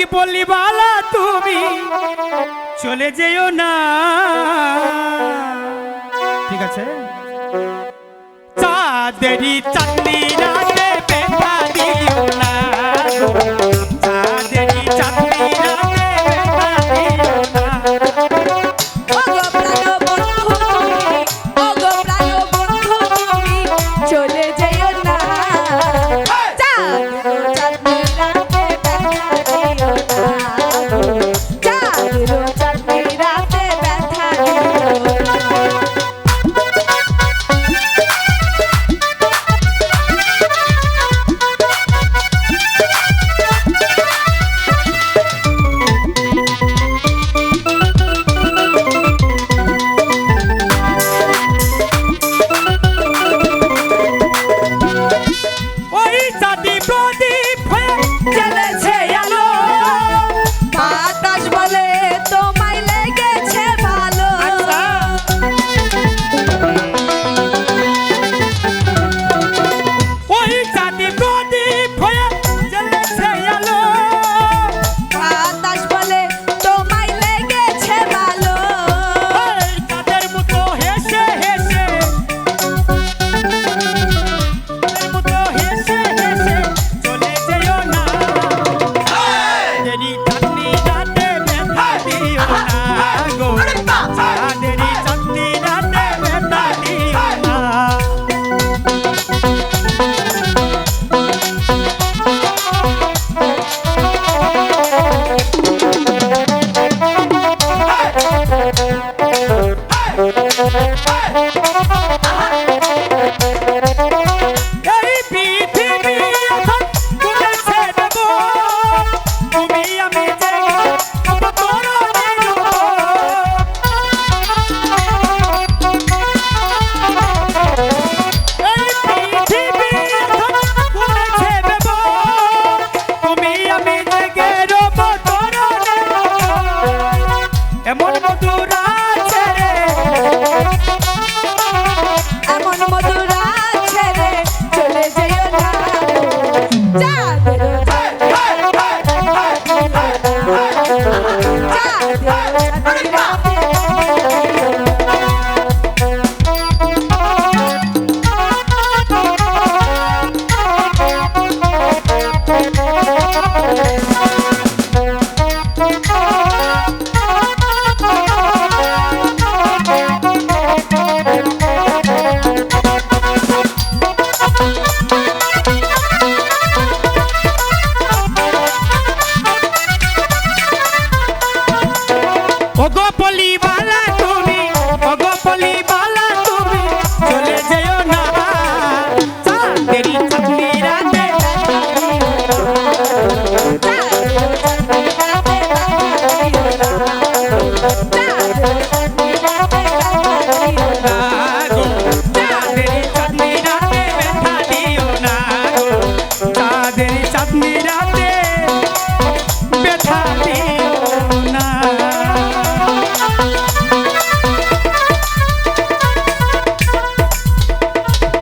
কি বললি বালা তুমি? চলে যেও না। ঠিক আছে। চাঁদেরি চাঁদিরা 일어나고. বালা তুমি অগপলি বালা তুমি চলে যেও